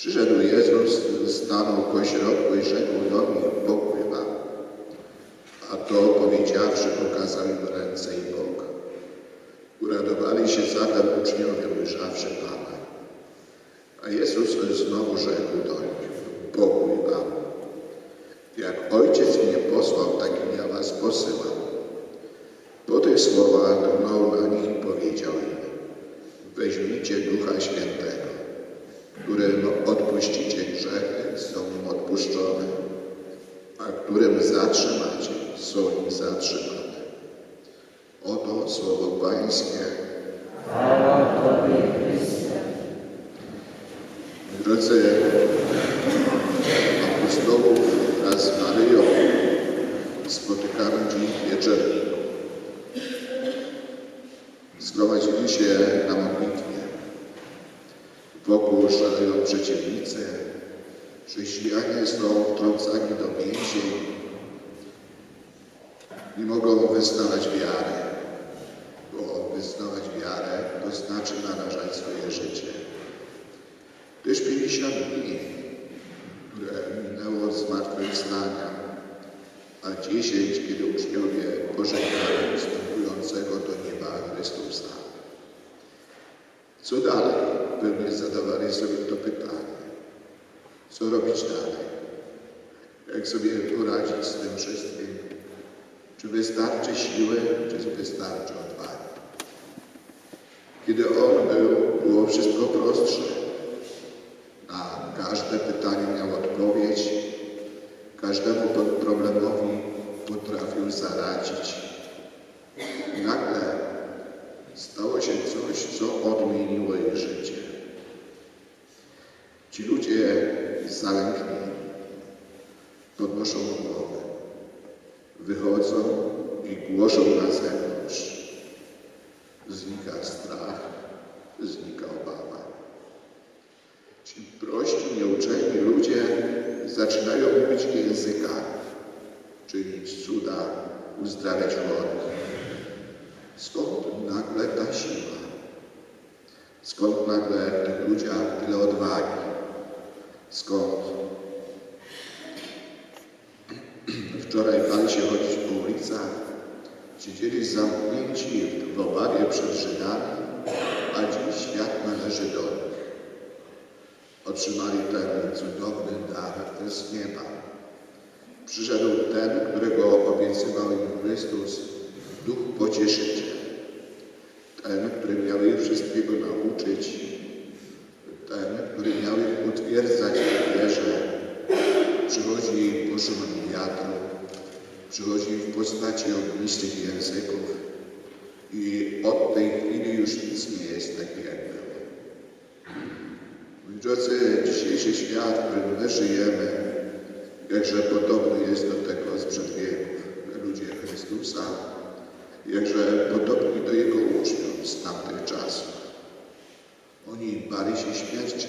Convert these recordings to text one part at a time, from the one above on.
Przyszedł Jezus, stanął pośrodku i rzekł do nich, pokój wam. A to powiedziawszy, pokazał im ręce i bok. Uradowali się zatem uczniowie, ujrzawszy Pana. A Jezus znowu rzekł do nich, pokój wam. Jak Ojciec mnie posłał, takim ja was posyłam. Po tych słowach drgnął na nich i powiedział im, weźmijcie Ducha Świętego, którym odpuścicie grzechy, są im odpuszczone, a którym zatrzymacie, są im zatrzymane. Oto słowo Pańskie. Drodzy apostołów wraz z Maryją spotykamy dziś wieczorniku. Zgromadzili się na modlitwie. Wokół szaleją przeciwnicy. Chrześcijanie są wtrącani do więzień. Nie mogą wyznawać wiary, bo wyznawać wiarę to znaczy narażać swoje życie. Już 50 dni, które minęło od zmartwychwstania, a 10, kiedy uczniowie pożegnali wstępującego do nieba Chrystusa. Co dalej? Pewnie zadawali sobie to pytanie. Co robić dalej? Jak sobie poradzić z tym wszystkim? Czy wystarczy siły, czy wystarczy odwagi? Kiedy On był, było wszystko prostsze. Na każde pytanie miał odpowiedź, każdemu problemowi potrafił zaradzić. I nagle stało się coś, co odmieniło ich życie. Ci ludzie zalęknieni podnoszą głowę, wychodzą i głoszą na zewnątrz. Znika strach, znika obawa. Ci prości, nieuczeni ludzie zaczynają mówić językami, czynić cuda, uzdrawiać chorych. Skąd nagle ta siła? Skąd nagle w tych ludziach? Skąd? Wczoraj bali się chodzić po ulicach, siedzieli zamknięci w obawie przed Żydami, a dziś świat należy do nich. Otrzymali ten cudowny dar z nieba. Przyszedł ten, którego obiecywał im Chrystus, Duch Pocieszyciel. Ten, który miał ich wszystkiego nauczyć. Który miał ich utwierdzać w wierze. Przychodzi po szumie wiatru, przychodzi w postaci ognistych języków i od tej chwili już nic nie jest tak jak było. Moi drodzy, dzisiejszy świat, w którym my żyjemy, jakże podobny jest do tego sprzed wieków. Ludzie Chrystusa, jakże podobni do Jego uczniów z tamtych czasów. Bali się śmierci,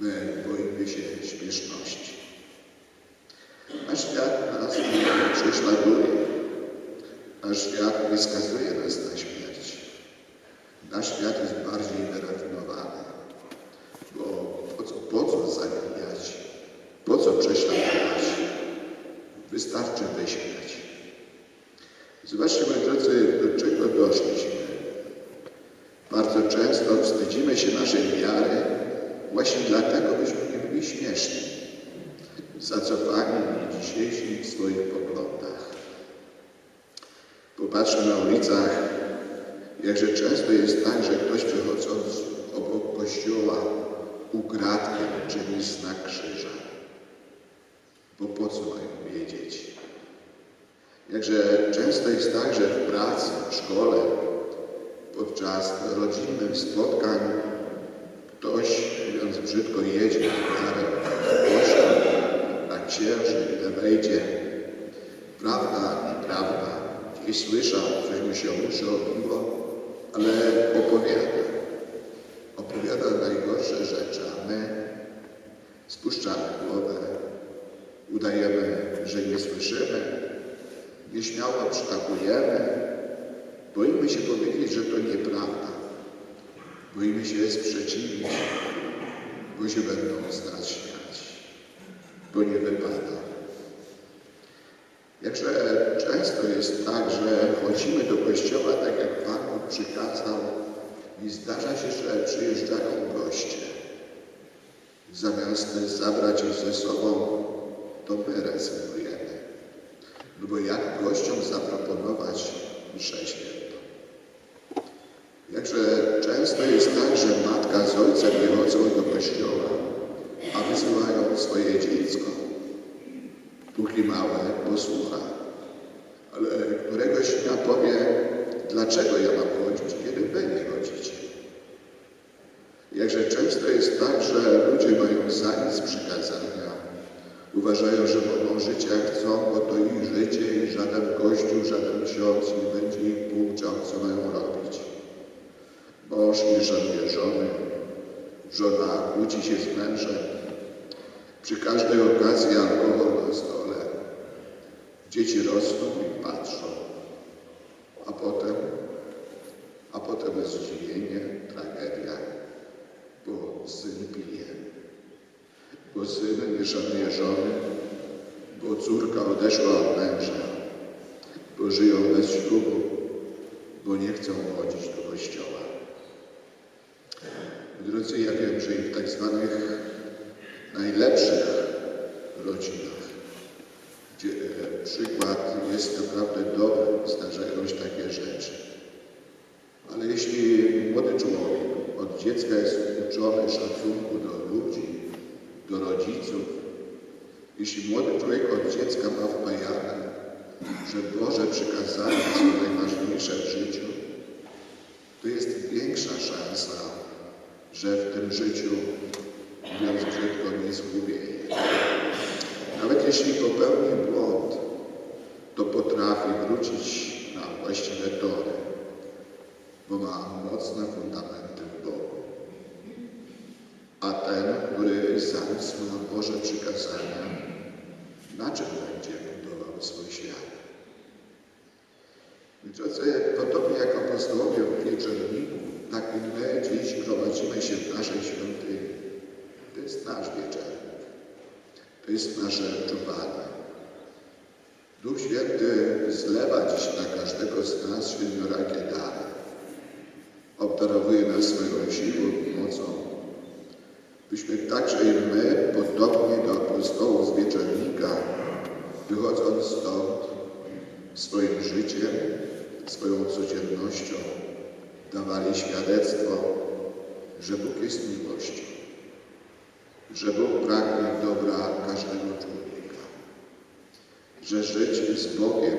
my boimy się śmieszności. A świat nas prześladuje. Nasz świat nie skazuje nas na śmierć. Nasz świat jest bardziej wyrafinowany. Bo po co, po co zabijać? Po co prześladować? Wystarczy wyśmiać. Zobaczcie, moi drodzy, do czego doszliśmy. Bardzo często wstydzimy się naszej wiary właśnie dlatego, byśmy nie byli śmieszni, zacofani w dzisiejszych swoich poglądach. Popatrzmy na ulicach, jakże często jest tak, że ktoś przechodząc obok kościoła ukradkiem czyni znak krzyża. Bo po co mają wiedzieć? Jakże często jest tak, że w pracy, podczas rodzinnych spotkań ktoś, mówiąc brzydko, jedzie rowerem głośno na księży, ile wejdzie. Prawda, nieprawda. Gdzieś słyszał, coś mu się obiło, ale opowiada. Opowiada najgorsze rzeczy, a my spuszczamy głowę, udajemy, że nie słyszymy, nieśmiało przytakujemy, boimy się powiedzieć, że to nieprawda, boimy się sprzeciwić, bo się będą z śmiać, bo nie wypada. Jakże często jest tak, że chodzimy do kościoła tak jak Pan przykazał i zdarza się, że przyjeżdżają goście. Zamiast zabrać ich ze sobą, to my rezygnujemy. No bo jak gościom zaproponować mszę często jest tak, że matka z ojcem nie chodzą do kościoła, a wysyłają swoje dziecko. Póki małe posłucha. Ale któregoś dnia powie, dlaczego ja mam chodzić, kiedy nie chodzicie? Jakże często jest tak, że ludzie mają za nic przykazania. Uważają, że mogą żyć jak chcą, bo to ich życie i żaden kościół, żaden ksiądz nie będzie ich pouczał, co mają robić. Nie szanuje żony, żona kłóci się z mężem. Przy każdej okazji alkohol na stole. Dzieci rosną i patrzą. A potem, a potem zdziwienie, tragedia, bo syn pije. Bo syn nie żony, bo córka odeszła od męża, bo żyją bez ślubu, bo nie chcą chodzić do kościoła. Drodzy, ja wiem, że w tak zwanych najlepszych rodzinach, gdzie e, przykład jest naprawdę dobry, zdarzają się takie rzeczy. Ale jeśli młody człowiek od dziecka jest uczony szacunku do ludzi, do rodziców, jeśli młody człowiek od dziecka ma wpajane, że Boże przykazania są najważniejsze w życiu, to jest większa szansa, że w tym życiu, mówiąc brzydko, nie zgubieje. Nawet jeśli popełni błąd, to potrafi wrócić na właściwe tory, bo ma mocne fundamenty w Bogu. A ten, który zaniósł na Boże przykazania, na czym będzie budował swój świat? Drodzy, podobnie jak apostołowie w wieczorniku, tak my dziś gromadzimy się w naszej świątyni. To jest nasz wieczornik. To jest nasze czuwanie. Duch Święty zlewa dziś na każdego z nas siedmiorakie dary. Obdarowuje nas swoją siłą i mocą, byśmy także i my, podobnie do apostołów z wieczornika, wychodząc stąd swoim życiem, swoją codziennością, dawali świadectwo, że Bóg jest miłością, że Bóg pragnie dobra każdego człowieka, że żyć z Bogiem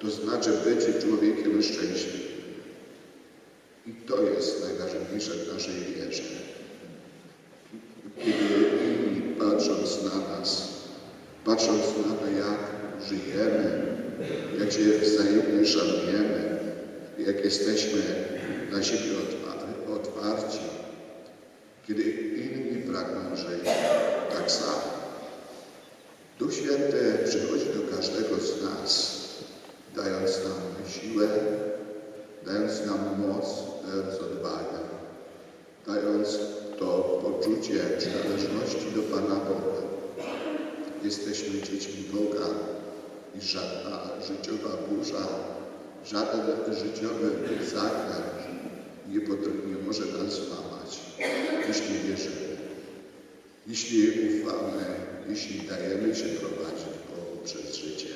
to znaczy być człowiekiem szczęśliwym. I to jest najważniejsze w naszej wierze. Kiedy inni patrząc na nas, patrząc na to, jak żyjemy, jak się wzajemnie szanujemy, jak jesteśmy dla siebie otwa- otwarci, kiedy inni pragną żyć tak samo. Duch Święty przychodzi do każdego z nas, dając nam siłę, dając nam moc, dając odwagę, dając to poczucie przynależności do Pana Boga. Jesteśmy dziećmi Boga i żadna życiowa burza, żaden życiowy zakręt nie, nie może nas złamać, jeśli wierzymy, jeśli ufamy, jeśli dajemy się prowadzić Bogu przez życie.